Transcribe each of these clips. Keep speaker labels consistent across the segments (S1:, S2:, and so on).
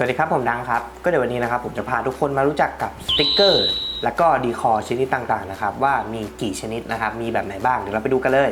S1: สวัสดีครับผมดังครับ ก็เดี๋ยววันนี้นะครับผมจะพาทุกคนมารู้จักกับสติกเกอร์ และก็ดีคอร์ชนิดต่างๆนะครับว่ามีกี่ชนิดนะครับ มีแบบไหนบ้างเดี๋ยวเราไปดูกันเลย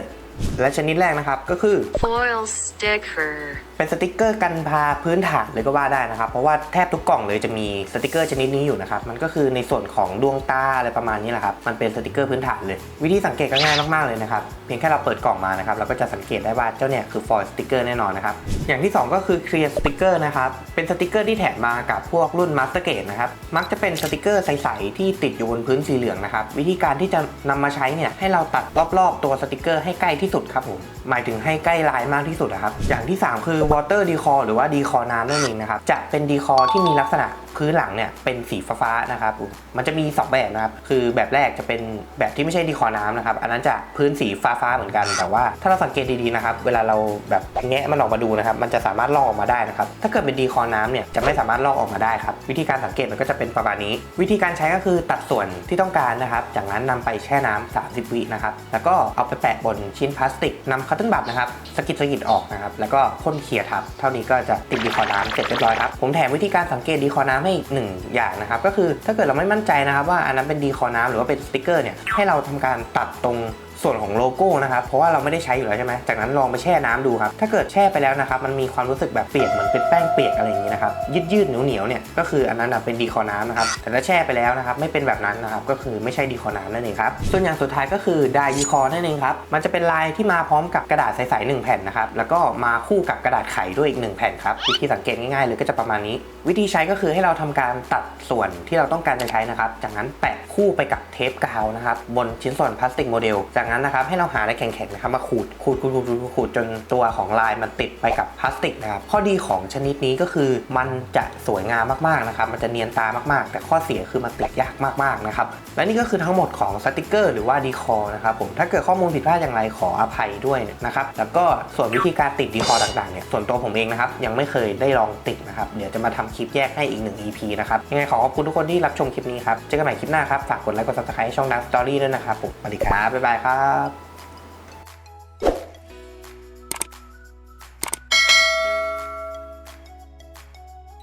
S1: และชนิดแรกนะครับก็คือ
S2: Foil sticker.
S1: เป็นสติกเกอร์กันพาพื้นฐานเลยก็ว่าได้นะครับ เพราะว่าแทบทุกกล่องเลยจะมีสติกเกอร์ชนิดนี้อยู่นะครับ มันก็คือในส่วนของดวงตาอะไรประมาณนี้แหละครับ มันเป็นสติกเกอร์พื้นฐานเลย วิธีสังเกตก็ง่ายมากๆเลยนะครับ เพียงแค่เราเปิดกล่องมานะครับ เราก็จะสังเกตได้ว่าเจ้าเนี่ยคือฟอยล์สติกเกอร์แน่นอนนะครับ อย่างที่ 2 ก็คือเคลียร์สติกเกอร์นะครับ เป็นสติกเกอร์ที่แถมมากับพวกรุ่นมาสเตอร์เกนะครับ มักจะเป็นสติกเกอร์ใสๆที่ติดอยู่บนพื้นสีเหลืองนะครับ วิธีการที่จะนำมาใช้เนี่ยให้เราตัดรอบๆตัวสติกเกอร์ให้ใกล้ที่สุดครับผมหมายถึงให้ใกล้ลายมากที่สุดนะครับอย่างที่ 3 คือ water decor หรือว่า decor น้ำนั่นเองนะครับจะเป็น decor ที่มีลักษณะพื้นหลังเนี่ยเป็นสีฟ้าๆนะครับ มันจะมี 2 แบบนะครับ คือแบบแรกจะเป็นแบบที่ไม่ใช่ decor น้ำนะครับ อันนั้นจะพื้นสีฟ้าๆเหมือนกัน แต่ว่าถ้าเราสังเกตดีๆนะครับ เวลาเราแบบแงะมันออกมาดูนะครับ มันจะสามารถลอกออกมาได้นะครับ ถ้าเกิดเป็น decor น้ำเนี่ยจะไม่สามารถลอกออกมาได้ครับ วิธีการสังเกตมันก็จะเป็นประมาณนี้ วิธีการใช้ก็คือตัดส่วนที่ต้องการนะครับ จากนั้นนำไปแช่น้ำ30 วินะครับ แล้วก็เอาไปแปะบนชิ้นพลาสติกนำคัตเติ้ลบัตนะครับสกิดสกิดออกนะครับ แล้วก็พ่นเคลียทับ เท่านี้ก็จะติดดีคอน้ำเสร็จเรียบร้อยครับ ผมแถมวิธีการสังเกตดีคอน้ำให้อีกหนึ่งอย่างนะครับก็คือถ้าเกิดเราไม่มั่นใจนะครับว่าอันนั้นเป็นดีคอน้ำหรือว่าเป็นสติกเกอร์เนี่ยให้เราทำการตัดตรง ส่วนของโลโก้นะครับ เพราะว่าเราไม่ได้ใช้อยู่แล้วใช่ไหมจากนั้นลองไปแช่น้ำดูครับ ถ้าเกิดแช่ไปแล้วนะครับ มันมีความรู้สึกแบบเปียกเหมือนเป็นแป้งเปียกอะไรอย่างนี้นะครับ ยืดยืดเหนียวเหนียวเนี่ย ก็คืออันนั้นเป็นดีคอน้ำนะครับ แต่ถ้าแช่ไปแล้วนะครับ ไม่เป็นแบบนั้นนะครับ ก็คือไม่ใช่ดีคอน้ำนั่นเองครับ ส่วนอย่างสุดท้ายก็คือไดดีคอนั่นเองครับ มันจะเป็นลายที่มาพร้อมกับกระดาษใสๆหนึ่งแผ่นนะครับ แล้วก็มาคู่กับกระดาษไขด้วยอีกหนึ่งแผ่นครับ วิธีสังเกตง่ายๆเลยก็จะประมาณนี้ วิธีใช้ก็คือให้เราทำการตัดส่วนที่เราต้องการจะใช้นะครับ จากนั้นแปะคู่ไปกับเทปกาวนะครับบนชิ้นส่วนพลาสติกโมเดลจากนั้นนะครับให้เราหาอะไรแข็งๆนะครับมาขูดขูดขูดขูดขูดขูดจนตัวของลายมันติดไปกับพลาสติกนะครับข้อดีของชนิดนี้ก็คือมันจะสวยงามมากๆนะครับมันจะเนียนตามากๆ แต่ข้อเสียคือมันติดยากมากๆนะครับและนี่ก็คือทั้งหมดของสติกเกอร์หรือว่าดีคอนะครับผมถ้าเกิดข้อมูลผิดพลาดอย่างไรขออภัยด้วยนะครับแล้วก็ส่วนวิธีการติดดีคอต่างๆเนี่ยส่วนตัวผมเองนะครับยังไม่เคยได้ลองติดนะครับเดี๋ยวจะมาทำคลิปแยกให้อีกหนึ่ง EP นะครับยังไงขอขอบคุณทุกคนที่รับชมคลิปนี้ครับเจอกันใหม่คลิปหน้าครับฝากกดไลค์กด subscribe ช่องดังสตอรี่ด้วยนะครับผมสวัสดีครับบ๊ายบายครับ